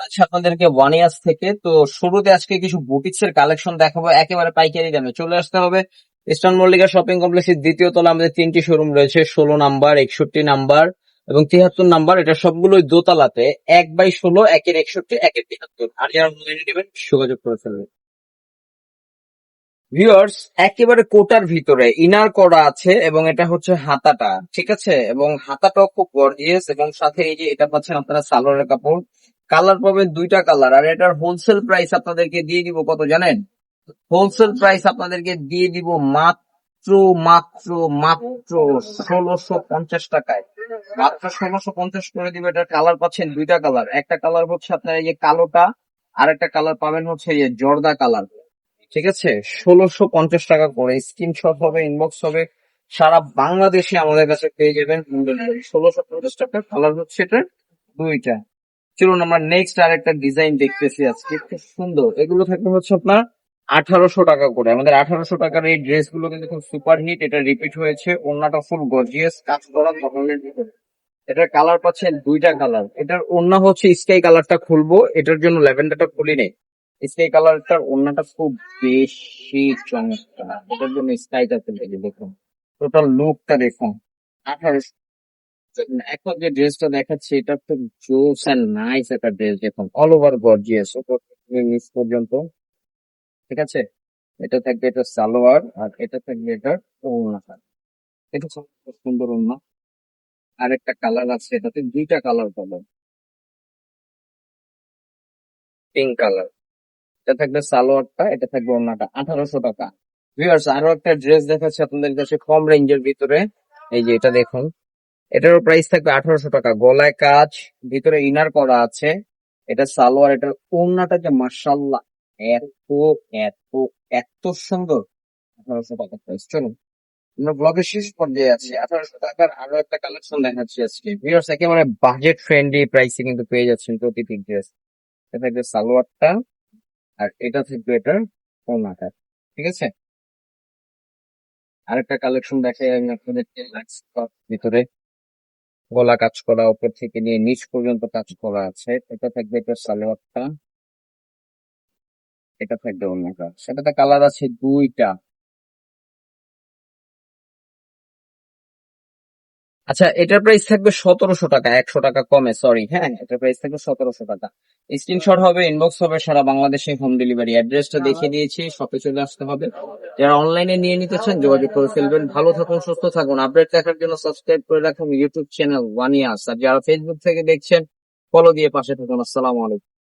আচ্ছা আপনাদেরকে one years থেকে, তো শুরুতে আজকে কিছু বুটিক্স এর কালেকশন দেখাবো, একেবারে পাইকারি দামে। চলে আসতে হবে ইস্টার্ন মল্লিকা শপিং কমপ্লেক্সের দ্বিতীয় তলা, আমাদের তিনটি শোরুম রয়েছে, ষোলো নাম্বার, একষট্টি নাম্বার এবং তিয়াত্তর নাম্বার। এটা সবগুলোই দোতলাতে, এক বাই ষোলো, একের একষট্টি, একের তিয়াত্তর আর যারা মোবাইল নেবেন, যোগাযোগ করে ফেলবেন। ভিউয়ার্স একেবারে কোটার ভিতরে ইনার করা আছে এবং এটা হচ্ছে হাতাটা, ঠিক আছে? এবং হাতাটাও খুব গর্জিয়াস এবং সাথে এই যে এটা পাচ্ছেন আপনারা সালোয়ারের কাপড় কালার পাবেন দুইটা কালার আর এটার হোলসেল প্রাইস আপনাদেরকে দিয়ে দিব কত জানেন? হোলসেল প্রাইস আপনাদেরকে দিয়ে দিব মাত্র মাত্র মাত্র ষোলোশো পঞ্চাশ টাকায়। মাত্র ষোলোশো পঞ্চাশ করে দিবে এটার কালার পাচ্ছেন দুইটা কালার একটা কালার হচ্ছে আপনার এই যে কালোটা, আর একটা কালার পাবেন হচ্ছে এই জর্দা কালার ঠিক আছে? ষোলোশো পঞ্চাশ টাকা করে স্ক্রিনশট হবে ইনবক্স হবে, সারা বাংলাদেশে আমাদের কাছে পেয়ে যাবেন। ষোলোশো পঞ্চাশ টাকা কালার হচ্ছে এটা দুইটা। চলুন আমরা নেক্সট আর একটা ডিজাইন দেখতেছি আজকে। খুব সুন্দর। এগুলো থাকবে হচ্ছে আপনার আঠারোশো টাকা করে। আমাদের আঠারোশো টাকার এই ড্রেসগুলো কিন্তু খুব সুপার হিট এটা রিপিট হয়েছে। ওড়নাটা ফুল গর্জিয়াস কাজ করা ধরনের এটার কালার পাচ্ছেন দুইটা কালার এটার ওড়না হচ্ছে স্কাই কালারটা খুলবো। এটার জন্য ল্যাভেন্ডারটা খুলি নেই। স্কাই কালারটার ওড়নাটা খুব বেশি চমৎকার। এটার জন্য স্কাইটা দেখুন। টোটাল লুকটা দেখুন। আঠারোশো এখন যে ড্রেসটা দেখাচ্ছি, এটা খুব জোস এন্ড নাইস একটা ড্রেস দেখুন অল ওভার গর্জিয়াস নিচ পর্যন্ত। ঠিক আছে? এটা থাকবে এটা সালোয়ার আর এটা থাকবে এটা ওড়নাটা এটা খুব সুন্দর ওড়না। আর একটা কালার আছে এটাতে, দুইটা কালার পাবেন। Pink colour. এটা থাকবে সালোয়ারটা, এটা থাকবে ওড়নাটা, আঠারোশো টাকা। ভিউয়ার্স আরও একটা ড্রেস দেখাচ্ছে আপনাদের কাছে, কম রেঞ্জের ভিতরে। এই যে এটা দেখুন। এটারও প্রাইস থাকবে আঠারোশো টাকা। গলায় কাজ, ভিতরে ইনার করা আছে। এটা সালোয়ার, এটার ওড়নাটা যে মার্শাল্লাহ এত এত এত সুন্দর। আঠারোশো টাকা প্রাইস চলুন, আমরা ব্লগের শেষ পর্যায়ে আছি। আঠারোশো টাকার আরও একটা কালেকশন দেখাচ্ছি আজকে। ভিউয়ার্স একেবারে বাজেট ফ্রেন্ডলি প্রাইসে কিন্তু পেয়ে যাচ্ছেন প্রতিটি ড্রেস এটা থাকবে সালোয়ারটা, আর এটা থাকবে এটার ওড়নাটা। ঠিক আছে? আরেকটা কালেকশন দেখাই আমি আপনাদেরকে ভিতরে। গলা কাজ করা, উপর থেকে নিয়ে নিচ পর্যন্ত কাজ করা আছে। এটা থাকবে এটা সালোয়ারটা এটা থাকবে অন্য অন্যটা সেটাতে কালার আছে দুইটা। আচ্ছা এটার প্রাইস থাকবে সতেরোশো টাকা, একশো টাকা কমে সরি হ্যাঁ এটার প্রাইস থাকবে সতেরোশো টাকা। স্ক্রিনশট হবে ইনবক্স হবে, সারা বাংলাদেশে হোম ডেলিভারি অ্যাড্রেসটা দেখিয়ে দিয়েছি শপে চলে আসতে হবে। যারা অনলাইনে নিয়ে নিতে চান, যোগাযোগ করে ফেলবেন। ভালো থাকুন, সুস্থ থাকুন। আপডেট দেখার জন্য সাবস্ক্রাইব করে রাখুন ইউটিউব চ্যানেল ওয়ান ইয়ার্স আর যারা ফেসবুক থেকে দেখছেন ফলো দিয়ে পাশে থাকুন। আসসালামু আলাইকুম।